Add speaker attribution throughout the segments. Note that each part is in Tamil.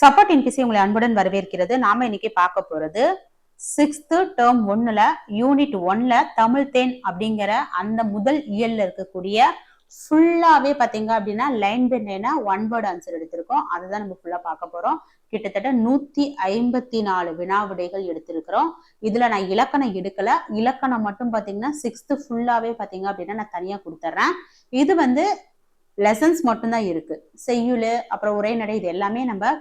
Speaker 1: சப்போர்ட் இன்பிசி உங்களை அன்புடன் வரவேற்கிறது நாம இன்னைக்கு பார்க்க போறது சிக்ஸ்த்து டேர்ம் ஒன்னுல யூனிட் ஒன்ல தமிழ் தேன் அப்படிங்கிற அந்த முதல் இயல்ல இருக்கக்கூடிய ஃபுல்லாவே பாத்தீங்க அப்படின்னா லைன் பை லைனா ஒன் வேர்ட் ஆன்சர் எடுத்திருக்கோம் அதுதான் நம்ம ஃபுல்லா பார்க்க போறோம் கிட்டத்தட்ட நூத்தி ஐம்பத்தி நாலு வினாவிடைகள் எடுத்திருக்கிறோம் இதுல நான் இலக்கணம் எடுக்கல இலக்கணம் மட்டும் பாத்தீங்கன்னா சிக்ஸ்த்து ஃபுல்லாவே பாத்தீங்க அப்படின்னா நான் தனியா கொடுத்துட்றேன் இது வந்து லெசன்ஸ் மட்டும்தான் இருக்கு செய்யுள் அப்புறம் உரைநடை இது எல்லாமே நம்ம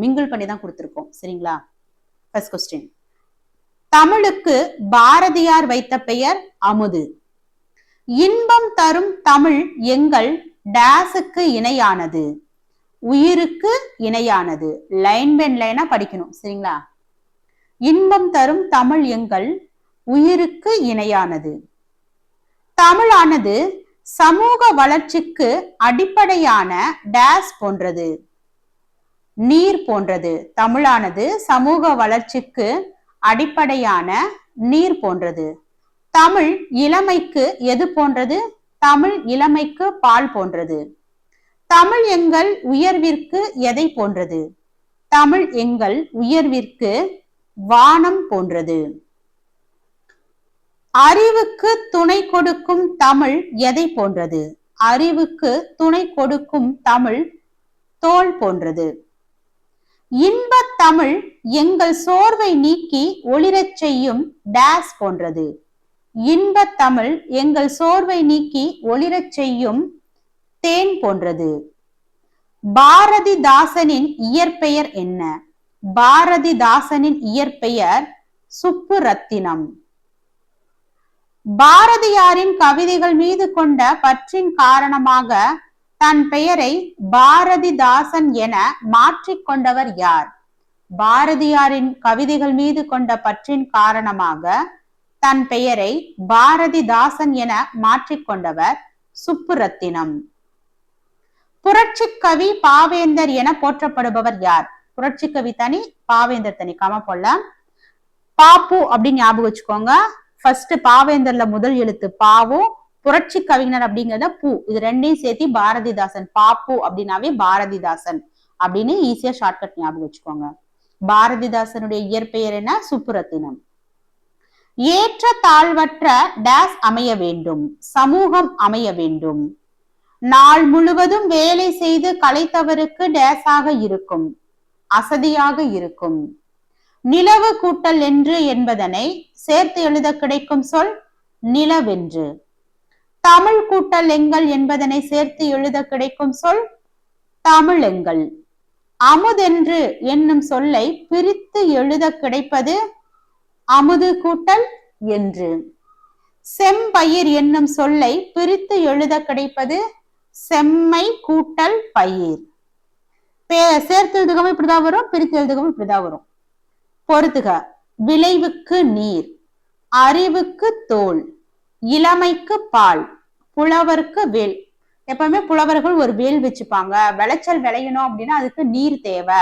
Speaker 1: மிங்கிள் பண்ணி தான் கொடுத்துருக்கோம் சரிங்களா ஃபர்ஸ்ட் கொஸ்டின் தமிழுக்கு பாரதியார் வைத்த பெயர் அமுது இன்பம் தரும் தமிழ் எங்கள் டேஸுக்கு இணையானது உயிருக்கு இணையானது லைன் பென் லைனா படிக்கணும் சரிங்களா இன்பம் தரும் தமிழ் எங்கள் உயிருக்கு இணையானது தமிழானது சமூக வளர்ச்சிக்கு அடிப்படையான டேஸ் போன்றது நீர் போன்றது தமிழானது சமூக வளர்ச்சிக்கு அடிப்படையான நீர் போன்றது தமிழ் இளமைக்கு எது போன்றது தமிழ் இளமைக்கு பால் போன்றது தமிழ் எங்கள் உயர்விற்கு எதை போன்றது தமிழ் எங்கள் உயர்விற்கு வானம் போன்றது அறிவுக்கு துணை கொடுக்கும் தமிழ் எதை போன்றது அறிவுக்கு துணை கொடுக்கும் தமிழ் தோல் போன்றது இன்பத் தமிழ் எங்கள் சோர்வை நீக்கி ஒளிரச் செய்யும் டேஸ் போன்றது இன்பத் தமிழ் எங்கள் சோர்வை நீக்கி ஒளிரச் செய்யும் தேன் போன்றது பாரதிதாசனின் இயற்பெயர் என்ன பாரதிதாசனின் இயற்பெயர் சுப்பு ரத்தினம் பாரதியாரின் கவிதைகள் மீது கொண்ட பற்றின் காரணமாக தன் பெயரை பாரதிதாசன் என மாற்றிக்கொண்டவர் யார் பாரதியாரின் கவிதைகள் மீது கொண்ட பற்றின் காரணமாக தன் பெயரை பாரதிதாசன் என மாற்றிக்கொண்டவர் சுப்புரத்தினம் புரட்சி கவி பாவேந்தர் என போற்றப்படுபவர் யார் புரட்சி கவி தனி பாவேந்தர் தனி காம போல பாப்பு அப்படின்னு ஞாபகம் வச்சுக்கோங்க ஃபர்ஸ்ட் பாவேந்தர்ல முதல் எழுத்து பாவும் புரட்சி கவிஞர் அப்படிங்கிறத பூ இது ரெண்டையும் சேர்த்து பாரதிதாசன் பாப்பு அப்படின்னாவே பாரதிதாசன் அப்படின்னு ஈஸியா ஷார்ட்கட் ஞாபகம் வச்சுக்கோங்க பாரதிதாசனுடைய இயற்பெயர் என்ன சுப்புரத்தினம் ஏற்ற தாழ்வற்ற டேஸ் அமைய வேண்டும் சமூகம் அமைய வேண்டும் நாள் முழுவதும் வேலை செய்து கலைத்தவருக்கு டேஸாக இருக்கும் அசதியாக இருக்கும் நிலவு கூட்டல் என்று என்பதனை சேர்த்து எழுத கிடைக்கும் சொல் நிலவென்று தமிழ் கூட்டல் எங்கள் என்பதனை சேர்த்து எழுத கிடைக்கும் சொல் தமிழெங்கள் அமுதென்று என்னும் சொல்லை பிரித்து எழுத கிடைப்பது அமுது கூட்டல் என்று செம்பயிர் என்னும் சொல்லை பிரித்து எழுத கிடைப்பது செம்மை கூட்டல் பயிர் பே சேர்த்து எழுதுகவும் இப்படிதான் வரும் பிரித்து எழுதுகவும் இப்படிதான் வரும் பொறுத்துக விளைவுக்கு நீர் அறிவுக்கு தோல் இளமைக்கு பால் புலவருக்கு வேல் எப்பவுமே புலவர்கள் ஒரு வேல் வச்சுப்பாங்க விளைச்சல் விளையணும் அப்படின்னா அதுக்கு நீர் தேவை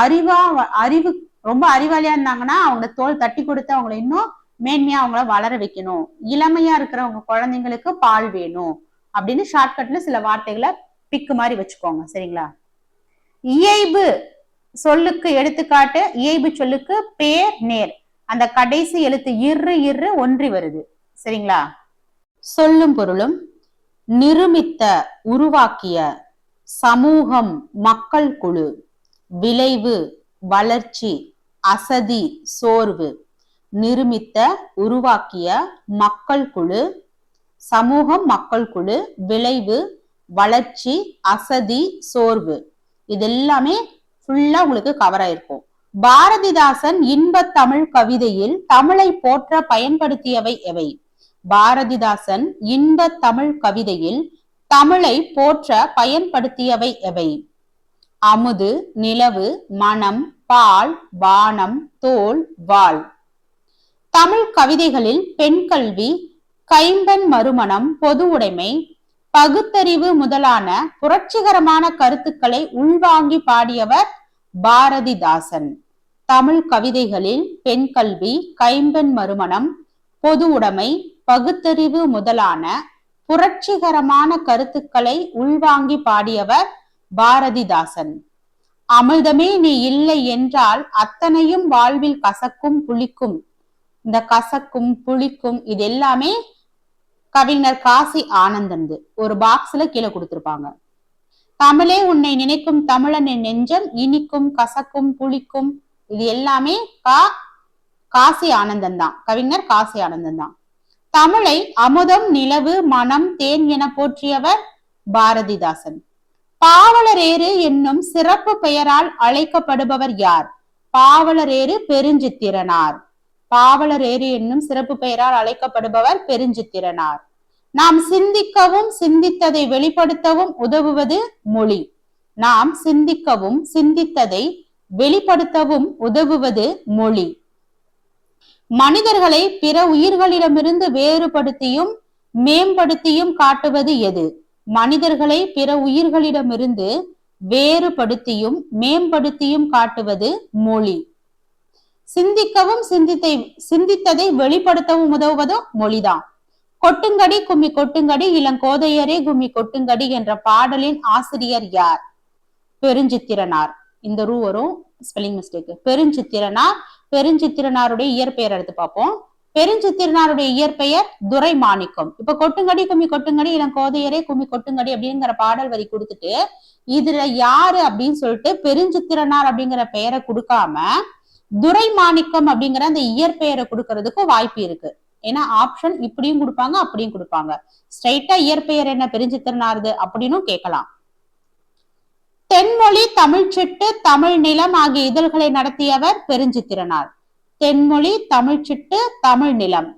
Speaker 1: அறிவா அறிவு ரொம்ப அறிவாளியா இருந்தாங்கன்னா அவங்க தோல் தட்டி கொடுத்து அவங்கள இன்னும் மேன்மையா அவங்கள வளர வைக்கணும் இளமையா இருக்கிறவங்க குழந்தைங்களுக்கு பால் வேணும் அப்படின்னு ஷார்ட்கட்ல சில வார்த்தைகளை பிக்கு மாதிரி வச்சுக்கோங்க சரிங்களா இயைபு சொல்லுக்கு எடுத்துக்காட்டு இயைபு சொல்லுக்கு பேர் நேர் அந்த கடைசி எழுத்து இரு இரு ஒன்றி வருது சரிங்களா சொல்லும் பொருளும் நிருமித்த உருவாக்கிய சமூகம் மக்கள் குழு விளைவு வளர்ச்சி அசதி சோர்வு நிருமித்த உருவாக்கிய மக்கள் குழு சமூகம் மக்கள் குழு விளைவு வளர்ச்சி அசதி சோர்வு இது எல்லாமே ஃபுல்லா உங்களுக்கு கவர் ஆயிருக்கும் பாரதிதாசன் இன்ப தமிழ் கவிதையில் தமிழை போற்ற பயன்படுத்தியவை எவை பாரதிதாசன் இன்ப தமிழ் கவிதையில் தமிழை போற்ற பயன்படுத்தியவை எவை அமுது நிலவு மனம் பால் வானம் தோல் வாள் தமிழ் கவிதைகளில் பெண் கல்வி கைம்பெண் மறுமணம் பொது உடைமை பகுத்தறிவு முதலான புரட்சிகரமான கருத்துக்களை உள்வாங்கி பாடியவர் பாரதிதாசன் தமிழ் கவிதைகளில் பெண் கல்வி கைம்பெண் மறுமணம் பொது உடைமை பகுத்தறிவு முதலான புரட்சிகரமான கருத்துக்களை உள்வாங்கி பாடியவர் பாரதிதாசன் அமிர்தமே நீ இல்லை என்றால் அத்தனையும் வாழ்வில் கசக்கும் புளிக்கும் இந்த கசக்கும் புளிக்கும் இது எல்லாமே கவிஞர் காசி ஆனந்தன் ஒரு பாக்ஸ்ல கீழே கொடுத்திருப்பாங்க தமிழே உன்னை நினைக்கும் தமிழனின் நெஞ்சம் இனிக்கும் கசக்கும் புளிக்கும் இது எல்லாமே கா காசி ஆனந்தன் தான் கவிஞர் காசி ஆனந்தன் தான் தமிழை அமுதம் நிலவு மனம் தேன் என போற்றியவர் பாரதிதாசன் பாவலரேறு என்னும் சிறப்பு பெயரால் அழைக்கப்படுபவர் யார் பாவலரேறு பெருஞ்சித்திரனார் பாவலரேறு என்னும் சிறப்பு பெயரால் அழைக்கப்படுபவர் பெருஞ்சித்திரனார் நாம் சிந்திக்கவும் சிந்தித்ததை வெளிப்படுத்தவும் உதவுவது மொழி நாம் சிந்திக்கவும் சிந்தித்ததை வெளிப்படுத்தவும் உதவுவது மொழி மனிதர்களை பிற உயிர்களிடமிருந்து வேறுபடுத்தியும் மேம்படுத்தியும் காட்டுவது எது மனிதர்களை பிற உயிர்களிடமிருந்து வேறுபடுத்தியும் மேம்படுத்தியும் காட்டுவது மொழி சிந்திக்கவும் சிந்தித்தை சிந்தித்ததை வெளிப்படுத்தவும் உதவுவதும் மொழிதான் கொட்டுங்கடி கும்மி கொட்டுங்கடி இளங்கோதையரே கும்மி கொட்டுங்கடி என்ற பாடலின் ஆசிரியர் யார் பெருஞ்சித்திரனார் இந்த ரூ வரும் ஸ்பெல்லிங் மிஸ்டேக் பெருஞ்சித்திரனார் பெருஞ்சித்திரனாருடைய இயற்பெயர் எடுத்து பார்ப்போம் பெருஞ்சித்திரனாருடைய இயற்பெயர் துரை மாணிக்கம் இப்ப கொட்டுங்கடி கும்மி கொட்டுங்கடி இளம் கோதையரே கும்மி கொட்டுங்கடி அப்படிங்கிற பாடல் வரி கொடுத்துட்டு இதுல யாரு அப்படின்னு சொல்லிட்டு பெருஞ்சித்திரனார் அப்படிங்கிற பெயரை கொடுக்காம துரை மாணிக்கம் அப்படிங்கிற அந்த இயற்பெயரை கொடுக்கறதுக்கும் வாய்ப்பு இருக்கு ஏன்னா ஆப்ஷன் இப்படியும் கொடுப்பாங்க அப்படியும் கொடுப்பாங்க ஸ்ட்ரைட்டா இயற்பெயர் என்ன பெருஞ்சித்திரனாருது அப்படின்னும் கேட்கலாம் தென்மொழி தமிழ் சிட்டு தமிழ் நிலம் ஆகிய இதழ்களை நடத்தியவர் பெருஞ்சித்திரனார் தென்மொழி தமிழ் சிட்டு தமிழ் நிலம்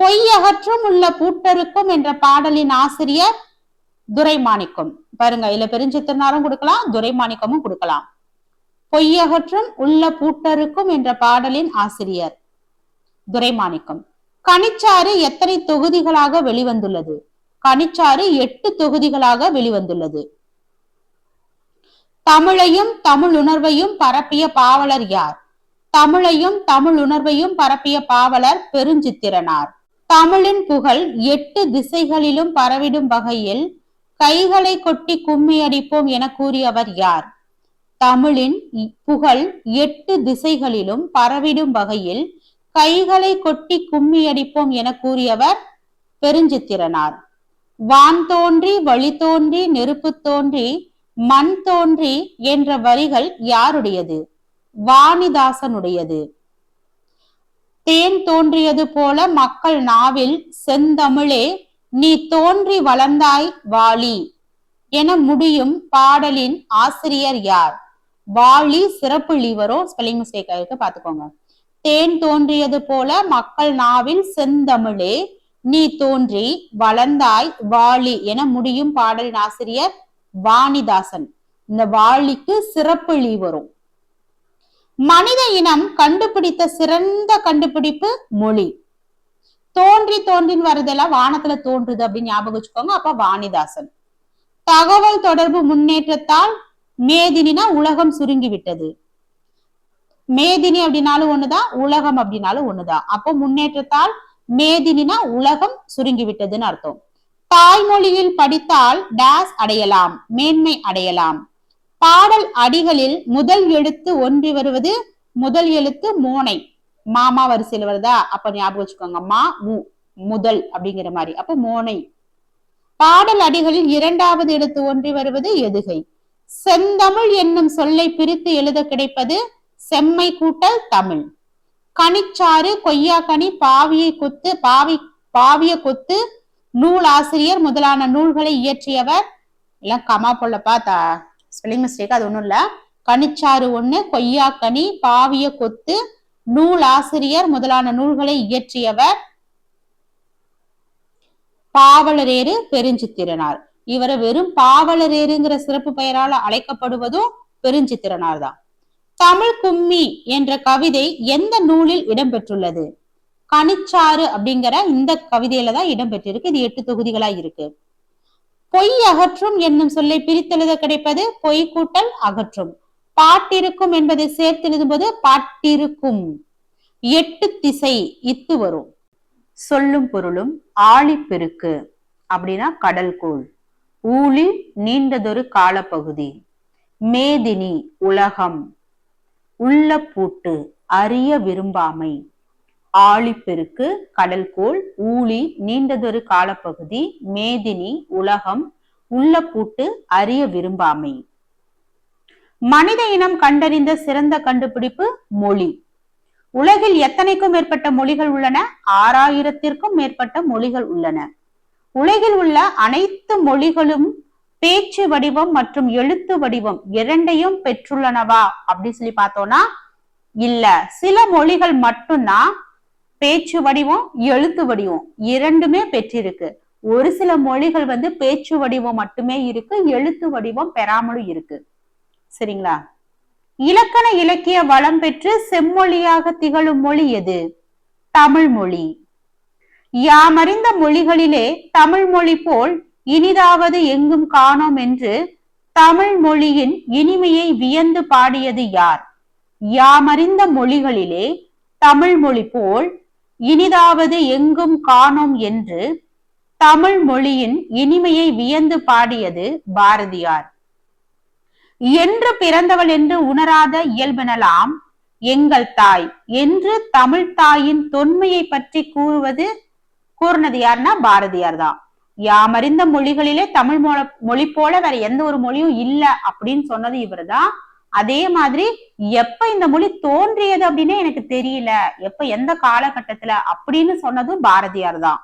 Speaker 1: பொய் அகற்றும் உள்ள பூட்டருக்கும் என்ற பாடலின் ஆசிரியர் துரைமாணிக்கம் பாருங்க இதுல பெருஞ்சித்திரனாரும் கொடுக்கலாம் துரைமாணிக்கமும் கொடுக்கலாம் பொய்யகற்றும் உள்ள பூட்டருக்கும் என்ற பாடலின் ஆசிரியர் துரைமாணிக்கம் கனிச்சாறு எத்தனை தொகுதிகளாக வெளிவந்துள்ளது கனிச்சாறு எட்டு தொகுதிகளாக வெளிவந்துள்ளது தமிழையும் தமிழ் உணர்வையும் பரப்பிய பாவலர் யார் தமிழையும் தமிழ் உணர்வையும் பரப்பிய பாவலர் பெருஞ்சித்திரனார் தமிழின் புகழ் எட்டு திசைகளிலும் பரவிடும் வகையில் கைகளை கொட்டி கும்மி அடிப்போம் என கூறியவர் யார் தமிழின் புகழ் எட்டு திசைகளிலும் பரவிடும் வகையில் கைகளை கொட்டி கும்மி அடிப்போம் என கூறியவர் பெருஞ்சித்திரனார் வான் தோன்றி வழி தோன்றி நெருப்பு தோன்றி மண் தோன்றி என்ற வரிகள் யாருடையது வாணிதாசனுடையது தேன் தோன்றியது போல மக்கள் நாவில் செந்தமிழே நீ தோன்றி வளர்ந்தாய் வாளி என முடியும் பாடலின் ஆசிரியர் யார் வாளி சிறப்பு லீவரோ ஸ்பெல்லிங் மிஸ்டேக் ஆயிருக்கு பாத்துக்கோங்க தேன் தோன்றியது போல மக்கள் நாவில் செந்தமிழே நீ தோன்றி வளர்ந்தாய் வாளி என முடியும் பாடலின் ஆசிரியர் வாணிதாசன் இந்த வாளிக்கு லீ வரும் மனித இனம் கண்டுபிடித்த சிறந்த கண்டுபிடிப்பு மொழி தோன்றி தோன்றின்னு எல்லாம் வானத்துல தோன்றுது அப்படின்னு ஞாபகம் வச்சுக்கோங்க அப்ப வாணிதாசன் தகவல் தொடர்பு முன்னேற்றத்தால் மேதினா உலகம் சுருங்கி விட்டது மேதினி அப்படின்னாலும் ஒண்ணுதான் உலகம் அப்படின்னாலும் ஒண்ணுதான் அப்போ முன்னேற்றத்தால் மேதினா உலகம் சுருங்கி விட்டதுன்னு அர்த்தம் தாய்மொழியில் படித்தால் டாஸ் அடையலாம் மேன்மை அடையலாம் பாடல் அடிகளில் முதல் எழுத்து ஒன்றி வருவது முதல் எழுத்து மோனை மாமா வரிசையில் வருதா அப்ப ஞாபகம் வச்சுக்கோங்க மா மு முதல் அப்படிங்கிற மாதிரி அப்ப மோனை பாடல் அடிகளில் இரண்டாவது எழுத்து ஒன்றி வருவது எதுகை செந்தமிழ் என்னும் சொல்லை பிரித்து எழுத கிடைப்பது செம்மை கூட்டல் தமிழ் கனிச்சாறு கொய்யா கனி பாவியை கொத்து பாவி பாவிய கொத்து நூல் ஆசிரியர் முதலான நூல்களை இயற்றியவர் எல்லாம் கமா பொல்லப்பா தா ஸ்பெல்லிங் மிஸ்டேக் அது ஒன்றும் இல்லை கனிச்சாறு ஒன்று கொய்யாக்கனி பாவிய கொத்து நூல் ஆசிரியர் முதலான நூல்களை இயற்றியவர் பாவலரேறு பெருஞ்சித்திரனார் இவர் வெறும் பாவலரேறுங்கிற சிறப்பு பெயரால் அழைக்கப்படுவதும் பெருஞ்சித்திரனார் தான் தமிழ் கும்மி என்ற கவிதை எந்த நூலில் இடம்பெற்றுள்ளது கனிச்சாறு அப்படிங்கிற இந்த கவிதையில தான் இடம்பெற்றிருக்கு இது எட்டு தொகுதிகளா இருக்கு பொய் அகற்றும் என்னும் சொல்லை பிரித்தெழுத கிடைப்பது பொய் கூட்டல் அகற்றும் பாட்டிருக்கும் என்பதை சேர்த்து எழுதும்போது பாட்டிருக்கும் எட்டு திசை இத்து வரும் சொல்லும் பொருளும் ஆழிப்பெருக்கு அப்படின்னா கடல்கோள் ஊழி நீண்டதொரு காலப்பகுதி மேதினி உலகம் உள்ள பூட்டு அறிய விரும்பாமை ஆழிப்பெருக்கு கடல்கோள் ஊழி நீண்டதொரு காலப்பகுதி மேதினி உலகம் உள்ள பூட்டு அறிய விரும்பாமை மனித இனம் கண்டறிந்த சிறந்த கண்டுபிடிப்பு மொழி உலகில் எத்தனைக்கும் மேற்பட்ட மொழிகள் உள்ளன ஆறாயிரத்திற்கும் மேற்பட்ட மொழிகள் உள்ளன உலகில் உள்ள அனைத்து மொழிகளும் பேச்சு வடிவம் மற்றும் எழுத்து வடிவம் இரண்டையும் பெற்றுள்ளனவா அப்படின்னு சொல்லி பார்த்தோம்னா இல்ல சில மொழிகள் மட்டும்தான் பேச்சு வடிவம் எழுத்து வடிவம் இரண்டுமே பெற்றிருக்கு ஒரு சில மொழிகள் வந்து பேச்சு வடிவம் மட்டுமே இருக்கு எழுத்து வடிவம் பெறாமலும் இருக்கு சரிங்களா இலக்கண இலக்கிய வளம் பெற்று செம்மொழியாக திகழும் மொழி எது தமிழ் மொழி யாமறிந்த மொழிகளிலே தமிழ் மொழி போல் இனிதாவது எங்கும் காணோம் என்று தமிழ் மொழியின் இனிமையை வியந்து பாடியது யார் யாமறிந்த மொழிகளிலே தமிழ் மொழி போல் இனிதாவது எங்கும் காணோம் என்று தமிழ் மொழியின் இனிமையை வியந்து பாடியது பாரதியார் என்று பிறந்தவள் என்று உணராத இயல்பெனலாம் எங்கள் தாய் என்று தமிழ் தாயின் தொன்மையை பற்றி கூறுவது கூறினது யாருன்னா பாரதியார் தான் யாமறிந்த மொழிகளிலே தமிழ் மொழி மொழி போல வேற எந்த ஒரு மொழியும் இல்ல அப்படின்னு சொன்னது இவர் தான் அதே மாதிரி எப்ப இந்த மொழி தோன்றியது அப்படின்னே எனக்கு தெரியல எப்ப எந்த காலகட்டத்துல அப்படின்னு சொன்னதும் பாரதியார் தான்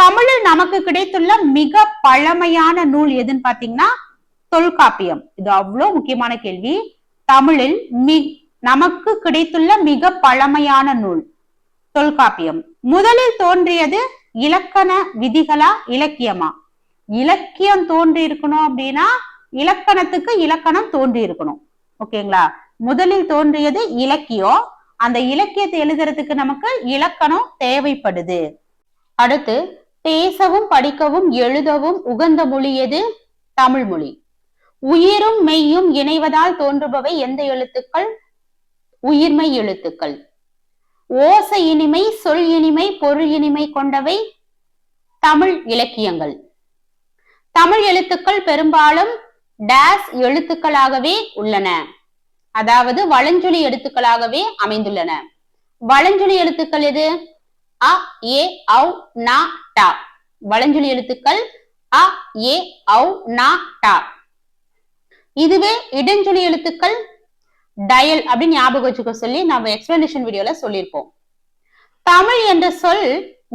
Speaker 1: தமிழில் நமக்கு கிடைத்துள்ள மிக பழமையான நூல் எதுன்னு பாத்தீங்கன்னா தொல்காப்பியம் இது அவ்வளவு முக்கியமான கேள்வி தமிழில் மி நமக்கு கிடைத்துள்ள மிக பழமையான நூல் தொல்காப்பியம் முதலில் தோன்றியது இலக்கண விதிகளா இலக்கியமா இலக்கியம் தோன்றி இருக்கணும் அப்படின்னா இலக்கணத்துக்கு இலக்கணம் தோன்றி இருக்கணும் ஓகேங்களா முதலில் தோன்றியது இலக்கியம் அந்த இலக்கியத்தை எழுதுறதுக்கு நமக்கு இலக்கணம் தேவைப்படுது அடுத்து பேசவும் படிக்கவும் எழுதவும் உகந்த மொழி எது தமிழ் மொழி உயிரும் மெய்யும் இணைவதால் தோன்றுபவை எந்த எழுத்துக்கள் உயிர்மை எழுத்துக்கள் ஓசை இனிமை சொல் இனிமை பொருள் இனிமை கொண்டவை தமிழ் இலக்கியங்கள் தமிழ் எழுத்துக்கள் பெரும்பாலும் டேஸ் எழுத்துக்களாகவே உள்ளன அதாவது வளஞ்சொலி எழுத்துக்களாகவே அமைந்துள்ளன வளஞ்சொலி எழுத்துக்கள் எது அ ஏ ஔ நா டா வளஞ்சொலி எழுத்துக்கள் அ ஏ ஔ நா டா இதுவே இடஞ்சொலி எழுத்துக்கள் டயல் அப்படின்னு ஞாபகம் வச்சுக்க சொல்லி நம்ம எக்ஸ்பிளனேஷன் வீடியோல சொல்லியிருப்போம் தமிழ் என்ற சொல்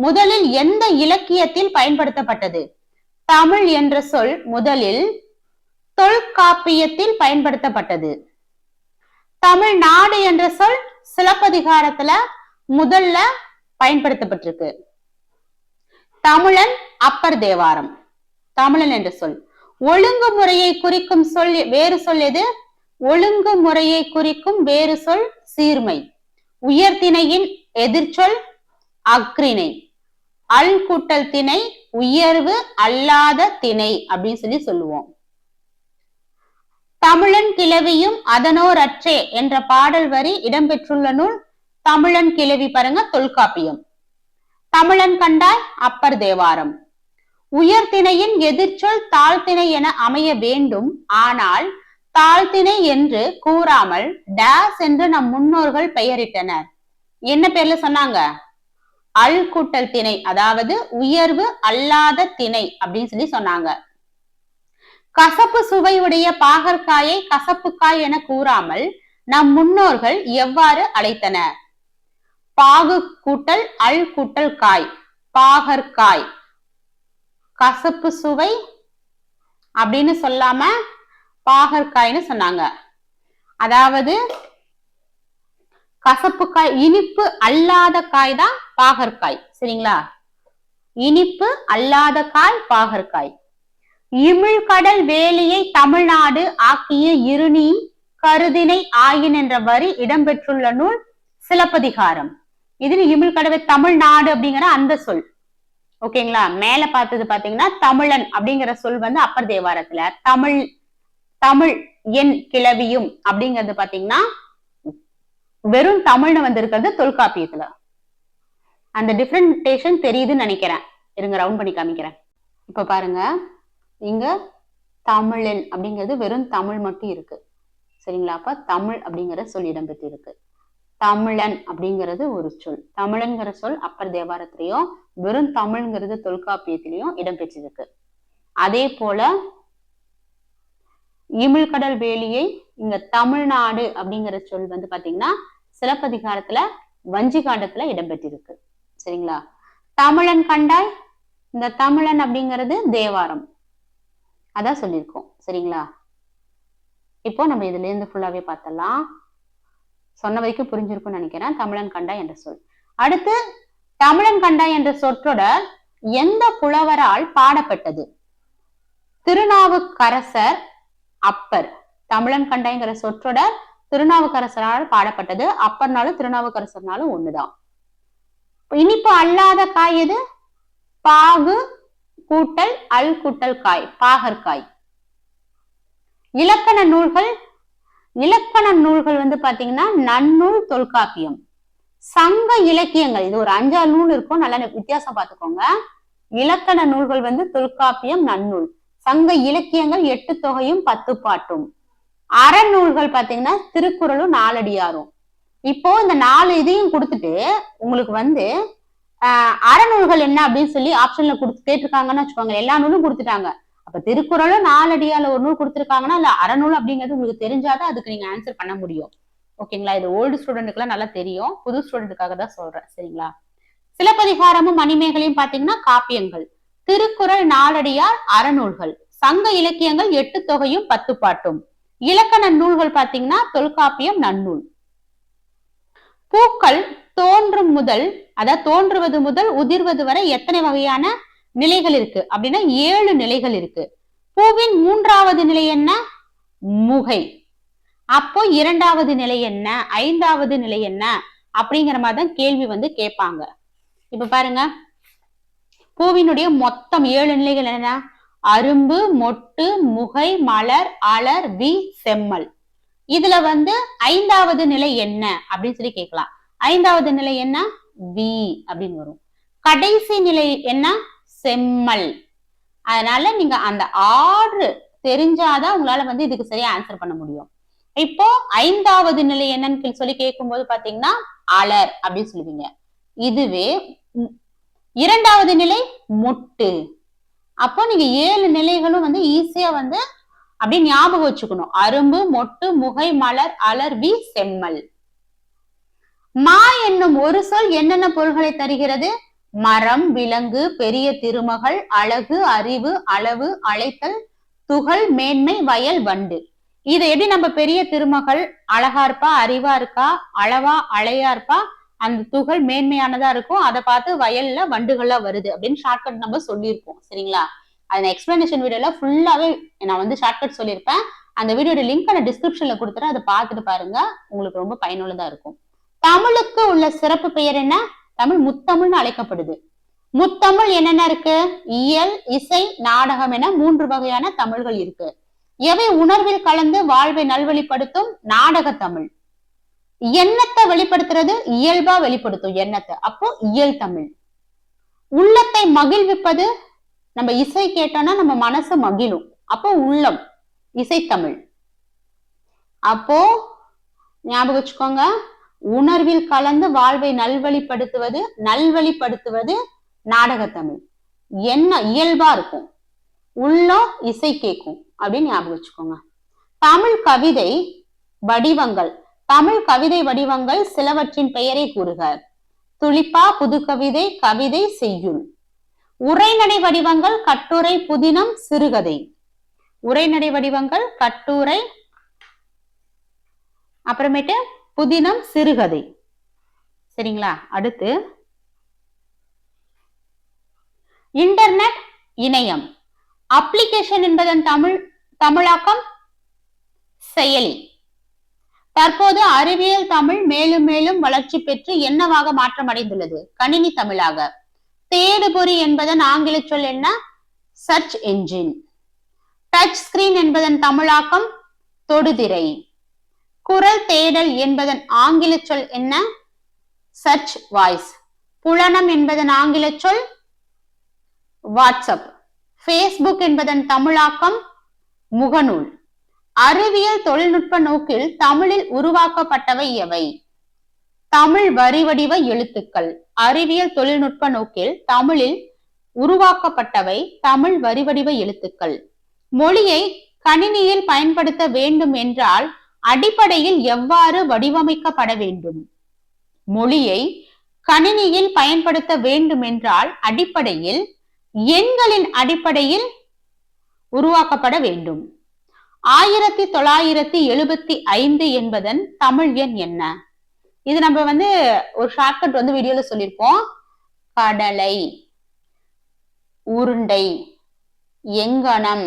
Speaker 1: முதலில் எந்த இலக்கியத்தில் பயன்படுத்தப்பட்டது தமிழ் என்ற சொல் முதலில் தொல்காப்பியத்தில் பயன்படுத்தப்பட்டது தமிழ்நாடு என்ற சொல் சிலப்பதிகாரத்துல முதல்ல பயன்படுத்தப்பட்டிருக்கு தமிழன் அப்பர் தேவாரம் தமிழன் என்ற சொல் ஒழுங்கு முறையை குறிக்கும் சொல் வேறு சொல் எது ஒழுங்கு முறையை குறிக்கும் வேறு சொல் சீர்மை உயர்திணையின் எதிர்ச்சொல் அக்ரிணை அல்கூட்டல் திணை உயர்வு அல்லாத திணை அப்படின்னு சொல்லி சொல்லுவோம் தமிழன் கிழவியும் அதனோர் அற்றே என்ற பாடல் வரி இடம்பெற்றுள்ள நூல் தமிழன் கிழவி பாருங்க தொல்காப்பியம் தமிழன் கண்டாய் அப்பர் தேவாரம் உயர்திணையின் எதிர்ச்சொல் தாழ்த்திணை என அமைய வேண்டும் ஆனால் தாழ்த்திணை என்று கூறாமல் டேஸ் என்று நம் முன்னோர்கள் பெயரிட்டனர் என்ன பேர்ல சொன்னாங்க அல் கூட்டல் திணை அதாவது உயர்வு அல்லாத திணை அப்படின்னு சொல்லி சொன்னாங்க கசப்பு சுவையுடைய பாகற்காயை கசப்புக்காய் என கூறாமல் நம் முன்னோர்கள் எவ்வாறு அழைத்தன பாகு கூட்டல் அல் கூட்டல் காய் பாகற்காய் கசப்பு சுவை அப்படின்னு சொல்லாம பாகற்காய்னு சொன்னாங்க அதாவது கசப்புக்காய் இனிப்பு அல்லாத காய் தான் பாகற்காய் சரிங்களா இனிப்பு அல்லாத காய் பாகற்காய் இமிழ்கடல் வேலியை தமிழ்நாடு ஆக்கிய இருணி கருதினை ஆயின் என்ற வரி இடம்பெற்றுள்ள நூல் சிலப்பதிகாரம் இமிழ் கடவை தமிழ்நாடு அப்படிங்கிற அந்த சொல் ஓகேங்களா மேல பார்த்தது பாத்தீங்கன்னா தமிழன் அப்படிங்கிற சொல் வந்து அப்பர் தேவாரத்துல தமிழ் தமிழ் என் கிளவியும் அப்படிங்கிறது பாத்தீங்கன்னா வெறும் தமிழ்னு வந்திருக்கிறது தொல்காப்பியத்துல அந்த டிஃப்ரெண்டேஷன் தெரியுதுன்னு நினைக்கிறேன் இருங்க ரவுண்ட் பண்ணி காமிக்கிறேன் இப்ப பாருங்க இங்க தமிழன் அப்படிங்கிறது வெறும் தமிழ் மட்டும் இருக்கு சரிங்களா அப்ப தமிழ் அப்படிங்கிற சொல் இடம்பெற்று இருக்கு தமிழன் அப்படிங்கிறது ஒரு சொல் தமிழன்கிற சொல் அப்பர் தேவாரத்திலையும் வெறும் தமிழ்ங்கிறது தொல்காப்பியத்திலையும் இடம்பெற்றிருக்கு அதே போல இமிழ்கடல் வேலியை இங்க தமிழ்நாடு அப்படிங்கிற சொல் வந்து பாத்தீங்கன்னா சிலப்பதிகாரத்துல வஞ்சி காண்டத்துல இடம்பெற்றிருக்கு சரிங்களா தமிழன் கண்டாய் இந்த தமிழன் அப்படிங்கிறது தேவாரம் அதான் சொல்லியிருக்கோம் சரிங்களா இப்போ நம்ம இருந்து ஃபுல்லாவே பார்த்தலாம் சொன்ன வரைக்கும் புரிஞ்சிருக்கும் நினைக்கிறேன் தமிழன் கண்டா என்ற சொல் அடுத்து தமிழன் கண்டா என்ற சொற்றொடர் எந்த புலவரால் பாடப்பட்டது திருநாவுக்கரசர் அப்பர் தமிழன் கண்டைங்கிற சொற்றொடர் திருநாவுக்கரசரால் பாடப்பட்டது அப்பர்னாலும் திருநாவுக்கரசர்னாலும் ஒண்ணுதான் இனிப்பு அல்லாத காய் எது பாகு கூட்டல் அல் கூட்டல் காய் பாகற்காய் இலக்கண நூல்கள் இலக்கண நூல்கள் வந்து பாத்தீங்கன்னா நன்னூல் தொல்காப்பியம் சங்க இலக்கியங்கள் இது ஒரு அஞ்சாறு நூல் இருக்கும் நல்ல வித்தியாசம் பார்த்துக்கோங்க இலக்கண நூல்கள் வந்து தொல்காப்பியம் நன்னூல் சங்க இலக்கியங்கள் எட்டு தொகையும் பத்து பாட்டும் அறநூல்கள் பாத்தீங்கன்னா திருக்குறளும் நாலடியாரும் இப்போ இந்த நாலு இதையும் கொடுத்துட்டு உங்களுக்கு வந்து அறநூல்கள் என்ன அப்படின்னு சொல்லி ஆப்ஷன்ல கொடுத்து கேட்டிருக்காங்கன்னு வச்சுக்கோங்க எல்லா நூலும் கொடுத்துட்டாங்க அப்ப திருக்குறளும் நாலடியால ஒரு நூல் கொடுத்துருக்காங்கன்னா இல்ல அறநூல் அப்படிங்கிறது உங்களுக்கு தெரிஞ்சாதான் அதுக்கு நீங்க ஆன்சர் பண்ண முடியும் ஓகேங்களா இது ஓல்டு ஸ்டூடெண்ட்டுக்குலாம் நல்லா தெரியும் புது ஸ்டூடெண்ட்டுக்காக தான் சொல்றேன் சரிங்களா சிலப்பதிகாரமும் மணிமேகலையும் பாத்தீங்கன்னா காப்பியங்கள் திருக்குறள் நாலடியார் அறநூல்கள் சங்க இலக்கியங்கள் எட்டு தொகையும் பத்து பாட்டும் இலக்கண நூல்கள் பாத்தீங்கன்னா தொல்காப்பியம் நன்னூல் பூக்கள் தோன்றும் முதல் அதாவது தோன்றுவது முதல் உதிர்வது வரை எத்தனை வகையான நிலைகள் இருக்கு அப்படின்னா ஏழு நிலைகள் இருக்கு பூவின் மூன்றாவது நிலை என்ன முகை அப்போ இரண்டாவது நிலை என்ன ஐந்தாவது நிலை என்ன அப்படிங்கிற மாதிரி தான் கேள்வி வந்து கேட்பாங்க இப்ப பாருங்க பூவினுடைய மொத்தம் ஏழு நிலைகள் என்ன அரும்பு மொட்டு முகை மலர் அலர் வி செம்மல் இதுல வந்து ஐந்தாவது நிலை என்ன அப்படின்னு சொல்லி கேட்கலாம் ஐந்தாவது நிலை என்ன வி அப்படின்னு வரும் கடைசி நிலை என்ன செம்மல் அதனால நீங்க அந்த ஆறு தெரிஞ்சாதான் உங்களால வந்து இதுக்கு சரியா ஆன்சர் பண்ண முடியும் இப்போ ஐந்தாவது நிலை என்னன்னு சொல்லி போது பாத்தீங்கன்னா அலர் அப்படின்னு சொல்லுவீங்க இதுவே இரண்டாவது நிலை முட்டு அப்போ நீங்க ஏழு நிலைகளும் வந்து ஈஸியா வந்து அப்படியே ஞாபகம் வச்சுக்கணும் அரும்பு மொட்டு முகை மலர் அலர் வி செம்மல் மா என்னும் ஒரு சொல் என்னென்ன பொருள்களை தருகிறது மரம் விலங்கு பெரிய திருமகள் அழகு அறிவு அளவு அழைத்தல் துகள் மேன்மை வயல் வண்டு இது எப்படி நம்ம பெரிய திருமகள் அழகா இருப்பா அறிவா இருக்கா அளவா அழையா இருப்பா அந்த துகள் மேன்மையானதா இருக்கும் அதை பார்த்து வயல்ல வண்டுகள்லாம் வருது அப்படின்னு ஷார்ட்கட் நம்ம சொல்லியிருப்போம் சரிங்களா அது எக்ஸ்பிளனேஷன் வீடியோல ஃபுல்லாவே நான் வந்து ஷார்ட்கட் சொல்லியிருப்பேன் அந்த வீடியோட லிங்க் நான் டிஸ்கிரிப்ஷன்ல கொடுத்துட்டு அதை பார்த்துட்டு பாருங்க உங்களுக்கு ரொம்ப பயனுள்ளதா இருக்கும் தமிழுக்கு உள்ள சிறப்பு பெயர் என்ன தமிழ் முத்தமிழ்னு அழைக்கப்படுது முத்தமிழ் என்னென்ன இருக்கு இயல் இசை நாடகம் என மூன்று வகையான தமிழ்கள் இருக்கு எவை உணர்வில் கலந்து வாழ்வை நல்வழிப்படுத்தும் நாடக தமிழ் எண்ணத்தை வெளிப்படுத்துறது இயல்பா வெளிப்படுத்தும் எண்ணத்தை அப்போ இயல் தமிழ் உள்ளத்தை மகிழ்விப்பது நம்ம இசை கேட்டோம்னா நம்ம மனசு மகிழும் அப்போ உள்ளம் இசைத்தமிழ் அப்போ ஞாபகம் வச்சுக்கோங்க உணர்வில் கலந்து வாழ்வை நல்வழிப்படுத்துவது நல்வழிப்படுத்துவது நாடகத்தமிழ் என்ன இயல்பா இருக்கும் உள்ளோ இசை கேட்கும் அப்படின்னு ஞாபகம் வச்சுக்கோங்க தமிழ் கவிதை வடிவங்கள் தமிழ் கவிதை வடிவங்கள் சிலவற்றின் பெயரை கூறுக துளிப்பா புது கவிதை கவிதை செய்யுள் உரைநடை வடிவங்கள் கட்டுரை புதினம் சிறுகதை உரைநடை வடிவங்கள் கட்டுரை அப்புறமேட்டு புதினம் சிறுகதை சரிங்களா அடுத்து இன்டர்நெட் இணையம் அப்ளிகேஷன் என்பதன் தமிழ் தமிழாக்கம் செயலி தற்போது அறிவியல் தமிழ் மேலும் மேலும் வளர்ச்சி பெற்று என்னவாக மாற்றமடைந்துள்ளது கணினி தமிழாக தேடுபொறி என்பதன் ஆங்கில சொல் என்ன சர்ச் என்ஜின் டச் ஸ்கிரீன் என்பதன் தமிழாக்கம் தொடுதிரை குரல் தேடல் என்பதன் ஆங்கில சொல் என்ன சர்ச் வாய்ஸ் புலனம் என்பதன் ஆங்கில சொல் வாட்ஸ்அப் ஃபேஸ்புக் என்பதன் தமிழாக்கம் முகநூல் அறிவியல் தொழில்நுட்ப நோக்கில் தமிழில் உருவாக்கப்பட்டவை எவை தமிழ் வரிவடிவ எழுத்துக்கள் அறிவியல் தொழில்நுட்ப நோக்கில் தமிழில் உருவாக்கப்பட்டவை தமிழ் வரிவடிவ எழுத்துக்கள் மொழியை கணினியில் பயன்படுத்த வேண்டும் என்றால் அடிப்படையில் எவ்வாறு வடிவமைக்கப்பட வேண்டும் மொழியை கணினியில் பயன்படுத்த வேண்டுமென்றால் அடிப்படையில் எண்களின் அடிப்படையில் உருவாக்கப்பட வேண்டும் ஆயிரத்தி தொள்ளாயிரத்தி எழுபத்தி ஐந்து என்பதன் தமிழ் எண் என்ன இது நம்ம வந்து ஒரு ஷார்ட்கட் வந்து வீடியோல சொல்லியிருப்போம் கடலை உருண்டை எங்கனம்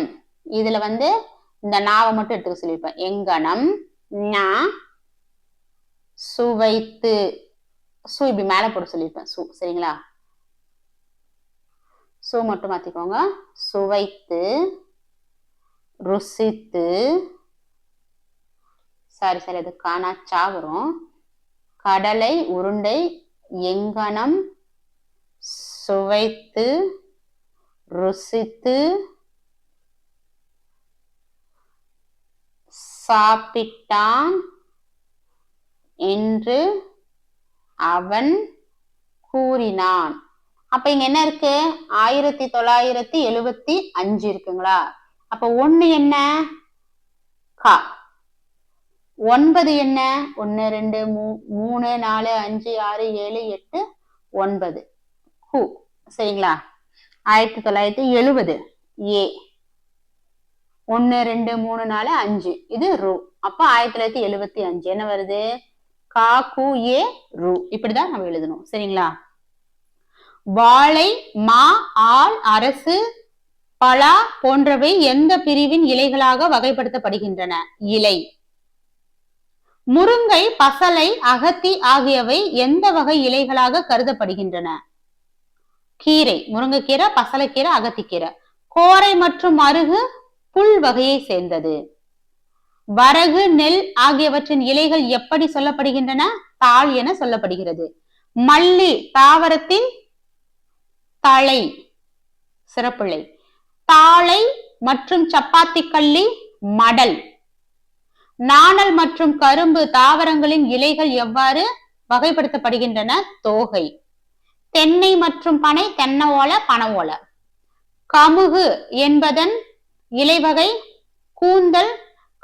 Speaker 1: இதுல வந்து இந்த நாவை மட்டும் எடுத்துக்க சொல்லியிருப்பேன் எங்கனம் ஞ சுவைத்து சு இப்படி மேலே போட சொல்லியிருப்பேன் சு சரிங்களா சு மட்டும் மாற்றிக்கோங்க சுவைத்து ருசித்து சாரி சாரி அது காணாச்சா வரும் கடலை உருண்டை எங்கனம் சுவைத்து ருசித்து சாப்பிட்டான் என்று அவன் கூறினான் அப்ப இங்க என்ன இருக்கு ஆயிரத்தி தொள்ளாயிரத்தி எழுபத்தி அஞ்சு இருக்குங்களா அப்ப ஒண்ணு என்ன கா ஒன்பது என்ன ஒன்னு ரெண்டு மூ மூணு நாலு அஞ்சு ஆறு ஏழு எட்டு ஒன்பது கு சரிங்களா ஆயிரத்தி தொள்ளாயிரத்தி எழுபது ஏ ஒன்னு ரெண்டு மூணு நாலு அஞ்சு இது ரூ அப்ப ஆயிரத்தி தொள்ளாயிரத்தி எழுபத்தி அஞ்சு என்ன வருது காக்கு ஏ ரூ இப்படிதான் நம்ம எழுதணும் சரிங்களா வாழை மா ஆள் அரசு பலா போன்றவை எந்த பிரிவின் இலைகளாக வகைப்படுத்தப்படுகின்றன இலை முருங்கை பசலை அகத்தி ஆகியவை எந்த வகை இலைகளாக கருதப்படுகின்றன கீரை முருங்கைக்கீரை பசலைக்கீரை அகத்திக்கீரை கோரை மற்றும் அருகு புல் வகையை சேர்ந்தது வரகு நெல் ஆகியவற்றின் இலைகள் எப்படி சொல்லப்படுகின்றன தாள் என சொல்லப்படுகிறது மல்லி தாவரத்தின் தலை சிறப்புள்ளை தாளை மற்றும் சப்பாத்தி கள்ளி மடல் நாணல் மற்றும் கரும்பு தாவரங்களின் இலைகள் எவ்வாறு வகைப்படுத்தப்படுகின்றன தோகை தென்னை மற்றும் பனை தென்ன பனவோல கமுகு என்பதன் இலைவகை கூந்தல்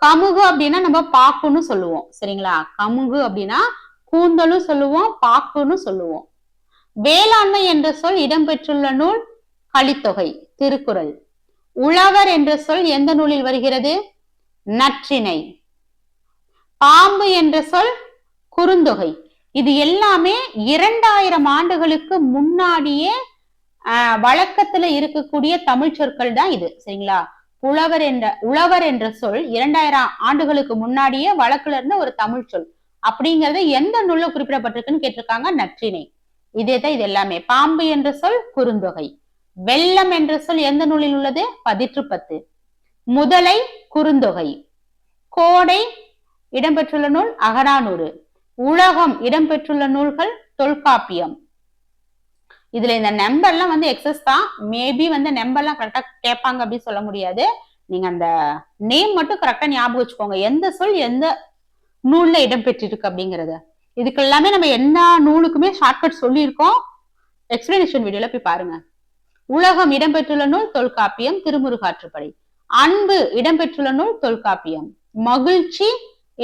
Speaker 1: கமுகு அப்படின்னா நம்ம பாக்குன்னு சொல்லுவோம் சரிங்களா கமுகு அப்படின்னா கூந்தலும் சொல்லுவோம் பாக்குன்னு சொல்லுவோம் வேளாண்மை என்ற சொல் இடம்பெற்றுள்ள நூல் கலித்தொகை திருக்குறள் உழவர் என்ற சொல் எந்த நூலில் வருகிறது நற்றினை பாம்பு என்ற சொல் குறுந்தொகை இது எல்லாமே இரண்டாயிரம் ஆண்டுகளுக்கு முன்னாடியே வழக்கத்துல இருக்கக்கூடிய தமிழ் சொற்கள் தான் இது சரிங்களா உழவர் என்ற உழவர் என்ற சொல் இரண்டாயிரம் ஆண்டுகளுக்கு முன்னாடியே வழக்குல இருந்த ஒரு தமிழ் சொல் அப்படிங்கறது எந்த நூல்ல குறிப்பிடப்பட்டிருக்குன்னு கேட்டிருக்காங்க நற்றினை இதே தான் இது எல்லாமே பாம்பு என்ற சொல் குறுந்தொகை வெள்ளம் என்ற சொல் எந்த நூலில் உள்ளது பதிற்று பத்து முதலை குறுந்தொகை கோடை இடம்பெற்றுள்ள நூல் அகரானூறு உலகம் இடம்பெற்றுள்ள நூல்கள் தொல்காப்பியம் இதுல இந்த நம்பர்லாம் வந்து எக்ஸஸ் தான் மேபி வந்து நம்பர்லாம் கரெக்டா கேட்பாங்க அப்படின்னு சொல்ல முடியாது நீங்க அந்த நேம் மட்டும் கரெக்டா ஞாபகம் வச்சுக்கோங்க எந்த சொல் எந்த நூல்ல இடம்பெற்றிருக்கு அப்படிங்கறது இதுக்கு எல்லாமே நம்ம எல்லா நூலுக்குமே ஷார்ட்கட் சொல்லியிருக்கோம் எக்ஸ்பிளனேஷன் வீடியோல போய் பாருங்க உலகம் இடம்பெற்றுள்ள நூல் தொல்காப்பியம் திருமுருகாற்றுப்படை அன்பு இடம்பெற்றுள்ள நூல் தொல்காப்பியம் மகிழ்ச்சி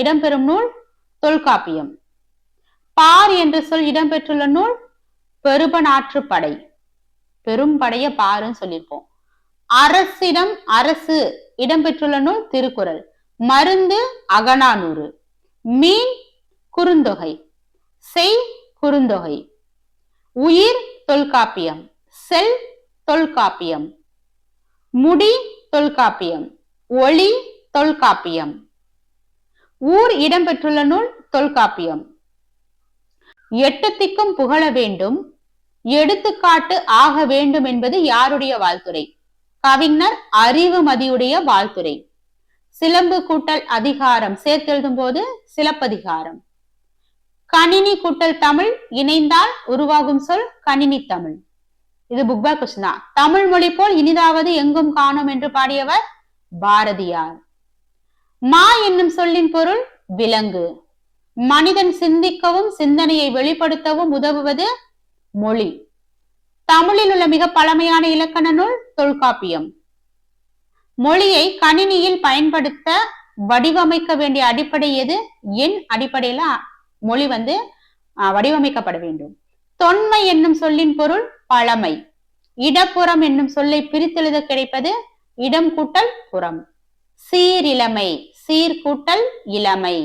Speaker 1: இடம்பெறும் நூல் தொல்காப்பியம் பார் என்ற சொல் இடம்பெற்றுள்ள நூல் பெருபனாற்று படை பெரும்படைய பாருன்னு சொல்லியிருப்போம் அரசிடம் அரசு இடம்பெற்றுள்ள நூல் திருக்குறள் மருந்து அகனானூறு மீன் குறுந்தொகை செய் குறுந்தொகை உயிர் தொல்காப்பியம் செல் தொல்காப்பியம் முடி தொல்காப்பியம் ஒளி தொல்காப்பியம் ஊர் இடம்பெற்றுள்ள நூல் தொல்காப்பியம் எட்டத்திற்கும் புகழ வேண்டும் எடுத்துக்காட்டு ஆக வேண்டும் என்பது யாருடைய வாழ்த்துரை கவிஞர் அறிவுமதியுடைய வாழ்த்துரை சிலம்பு கூட்டல் அதிகாரம் சேர்த்தெழுதும் போது சிலப்பதிகாரம் கணினி கூட்டல் தமிழ் இணைந்தால் உருவாகும் சொல் கணினி தமிழ் இது புக் பேக் கொஸ்டின் தான் தமிழ் மொழி போல் இனிதாவது எங்கும் காணும் என்று பாடியவர் பாரதியார் மா என்னும் சொல்லின் பொருள் விலங்கு மனிதன் சிந்திக்கவும் சிந்தனையை வெளிப்படுத்தவும் உதவுவது மொழி தமிழில் உள்ள மிக பழமையான இலக்கண நூல் தொல்காப்பியம் மொழியை கணினியில் பயன்படுத்த வடிவமைக்க வேண்டிய அடிப்படை எது என் அடிப்படையில மொழி வந்து வடிவமைக்கப்பட வேண்டும் தொன்மை என்னும் சொல்லின் பொருள் பழமை இடப்புறம் என்னும் சொல்லை பிரித்தெழுத கிடைப்பது இடம் கூட்டல் புறம் சீரிழமை சீர்கூட்டல் இளமை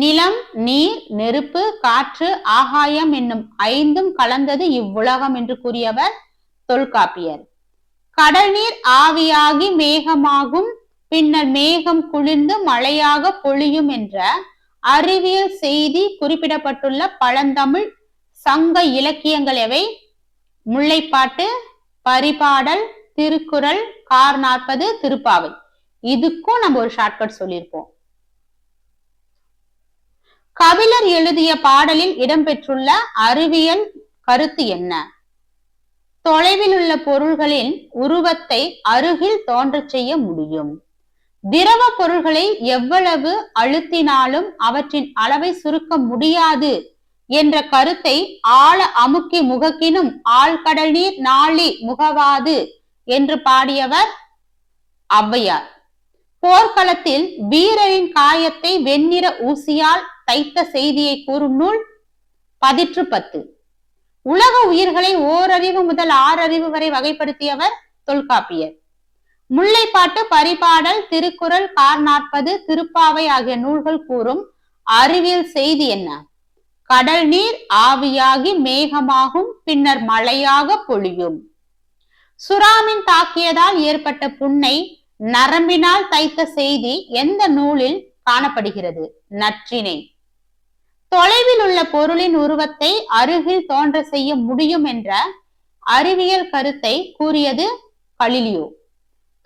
Speaker 1: நிலம் நீர் நெருப்பு காற்று ஆகாயம் என்னும் ஐந்தும் கலந்தது இவ்வுலகம் என்று கூறியவர் தொல்காப்பியர் கடல் நீர் ஆவியாகி மேகமாகும் பின்னர் மேகம் குளிர்ந்து மழையாக பொழியும் என்ற அறிவியல் செய்தி குறிப்பிடப்பட்டுள்ள பழந்தமிழ் சங்க இலக்கியங்கள் எவை முல்லைப்பாட்டு பரிபாடல் திருக்குறள் கார் நாற்பது திருப்பாவை இதுக்கும் நம்ம ஒரு ஷார்ட்கட் சொல்லியிருப்போம் கபிலர் எழுதிய பாடலில் இடம்பெற்றுள்ள அறிவியல் கருத்து என்ன தொலைவில் உள்ள பொருள்களின் உருவத்தை அருகில் தோன்றச் செய்ய முடியும் திரவ பொருள்களை எவ்வளவு அழுத்தினாலும் அவற்றின் அளவை சுருக்க முடியாது என்ற கருத்தை ஆழ அமுக்கி முகக்கினும் ஆழ்கடல் நீர் நாளி முகவாது என்று பாடியவர் ஔவையார் போர்க்களத்தில் வீரரின் காயத்தை வெண்ணிற ஊசியால் தைத்த செய்தியை கூறும் நூல் பதிற்று பத்து உலக உயிர்களை ஓரறிவு முதல் ஆறறிவு வரை வகைப்படுத்தியவர் தொல்காப்பியர் முல்லைப்பாட்டு பரிபாடல் திருக்குறள் கார் நாற்பது திருப்பாவை ஆகிய நூல்கள் கூறும் அறிவியல் செய்தி என்ன கடல் நீர் ஆவியாகி மேகமாகும் பின்னர் மழையாக பொழியும் சுறாமின் தாக்கியதால் ஏற்பட்ட புண்ணை நரம்பினால் தைத்த செய்தி எந்த நூலில் காணப்படுகிறது நற்றினை தொலைவில் உள்ள பொருளின் உருவத்தை அருகில் தோன்ற செய்ய முடியும் என்ற அறிவியல் கருத்தை கூறியது கலிலியோ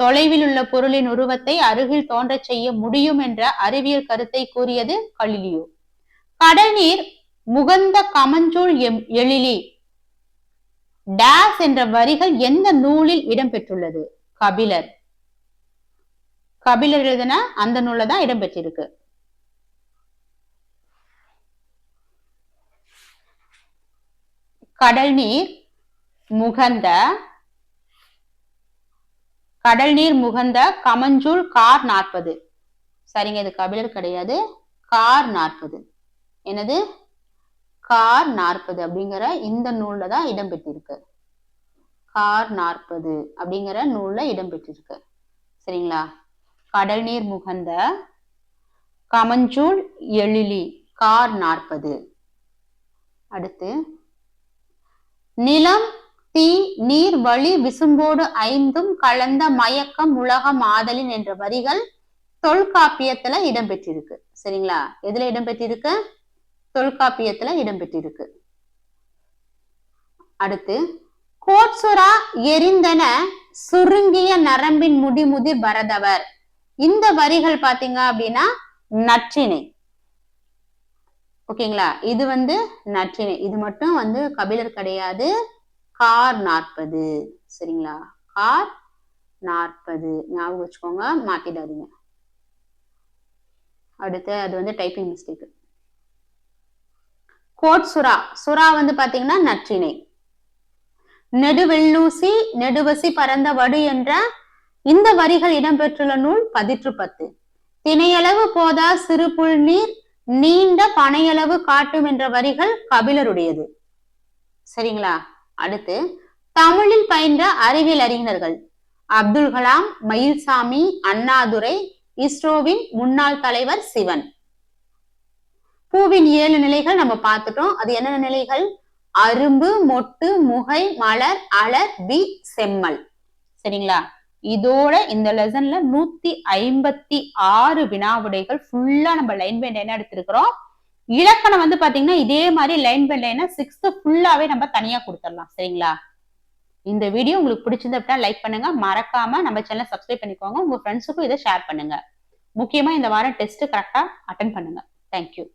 Speaker 1: தொலைவில் உள்ள பொருளின் உருவத்தை அருகில் தோன்ற செய்ய முடியும் என்ற அறிவியல் கருத்தை கூறியது கலிலியோ நீர் முகந்த கமஞ்சூல் எழிலி டேஸ் என்ற வரிகள் எந்த நூலில் இடம்பெற்றுள்ளது கபிலர் கபிலர் எழுதின அந்த நூல தான் இடம்பெற்றிருக்கு கடல் நீர் முகந்த கடல் நீர் முகந்த கமஞ்சூல் கார் நாற்பது சரிங்க இது கபிலர் கிடையாது கார் நாற்பது எனது கார் நாற்பது அப்படிங்கிற இந்த நூல்ல தான் இடம்பெற்றிருக்கு கார் நாற்பது அப்படிங்கிற நூல்ல இடம்பெற்றிருக்கு சரிங்களா கடல் நீர் முகந்த கமஞ்சூல் எழிலி கார் நாற்பது அடுத்து நிலம் தீ நீர் வழி விசும்போடு ஐந்தும் கலந்த மயக்கம் உலகம் ஆதலின் என்ற வரிகள் தொல்காப்பியத்துல இடம்பெற்றிருக்கு சரிங்களா எதுல இடம்பெற்றிருக்கு தொல்காப்பியத்துல இடம்பெற்றிருக்கு அடுத்து கோட்சுரா எரிந்தன சுருங்கிய நரம்பின் முடிமுதிர் பரதவர் இந்த வரிகள் பாத்தீங்க அப்படின்னா நற்றினை ஓகேங்களா இது வந்து நற்றினை இது மட்டும் வந்து கபிலர் கிடையாது கார் நாற்பது சரிங்களா கார் நாற்பது ஞாபகம் வச்சுக்கோங்க மாத்திடாதீங்க அடுத்து அது வந்து டைப்பிங் மிஸ்டேக் கோட் சுறா சுறா வந்து பாத்தீங்கன்னா நற்றினை நெடுவெல்லூசி நெடுவசி பறந்த வடு என்ற இந்த வரிகள் இடம்பெற்றுள்ள நூல் பதிற்று பத்து திணையளவு போதா சிறு புல் நீர் நீண்ட பனையளவு காட்டும் என்ற வரிகள் கபிலருடையது சரிங்களா அடுத்து தமிழில் பயின்ற அறிவியல் அறிஞர்கள் அப்துல் கலாம் மயில்சாமி அண்ணாதுரை இஸ்ரோவின் முன்னாள் தலைவர் சிவன் பூவின் ஏழு நிலைகள் நம்ம பார்த்துட்டோம் அது என்னென்ன நிலைகள் அரும்பு மொட்டு முகை மலர் அலர் வி செம்மல் சரிங்களா இதோட இந்த லெசன்ல நூத்தி ஐம்பத்தி ஆறு வினாவிடைகள் ஃபுல்லா நம்ம லைன் பை லைனா எடுத்திருக்கிறோம் இலக்கணம் வந்து பாத்தீங்கன்னா இதே மாதிரி லைன் பை லைனா சிக்ஸ்த் ஃபுல்லாவே நம்ம தனியா கொடுத்துடலாம் சரிங்களா இந்த வீடியோ உங்களுக்கு பிடிச்சிருந்த அப்படின்னா லைக் பண்ணுங்க மறக்காம நம்ம சேனல் சப்ஸ்கிரைப் பண்ணிக்கோங்க உங்க ஃப்ரெண்ட்ஸுக்கும் இதை ஷேர் பண்ணுங்க முக்கியமா இந்த வாரம் டெஸ்ட் கரெக்டா அட்டன் பண்ணுங்க தேங்க்யூ